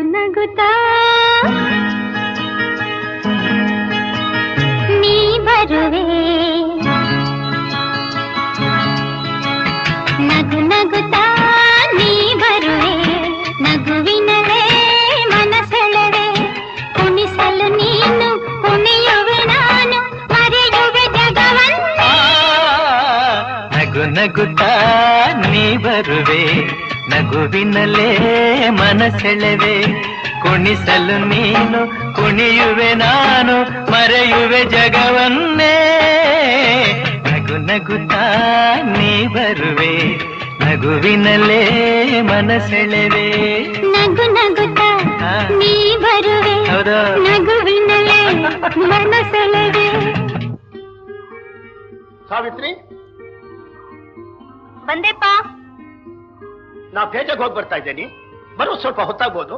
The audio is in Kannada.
ನಗು ನಗುತ್ತಾ ನೀ ಬರುವೆ ನಗು ನಗುತ್ತಾ ನೀ ಬರುವೆ ನಗುವಿನಲೇ ಮನಸೆಳೆವೆ ಕುಣಿಸಲು ನೀನು ಕುಣಿಯುವೆ ನಾನು ಮರೆಯುವೆ ಜಗವನ್ನೇ ನಗು ನಗುತ್ತಾ ನೀ ಬರುವೆ ನಗುವಿನಲ್ಲೇ ಮನಸೆಳೆವೆ. ಕುಣಿಸಲು ನೀನು ಕುಣಿಯುವೆ ನಾನು ಮರೆಯುವೆ ಜಗವನ್ನೇ. ನಗು ನಗುತ್ತಾ ನೀ ಬರುವೆ. ನಗುವಿನಲ್ಲೇ ಮನಸೆಳೆವೆ. ನಗು ನಗುತ್ತಾ ನೀ ಬರುವೆ. ಹೌದಾ? ನಗುವಿನಲೇ ಮನಸೆಳೆವೆ. ಸಾವಿತ್ರಿ? ಬಂದೆಪ್ಪ ನಾ ಪೇಜಾಗ ಹೋಗಿ ಬರ್ತಾ ಇದ್ದೇನೆ. ಬರೋ ಸ್ವಲ್ಪ ಹೊತ್ತಾಗ್ಬೋದು.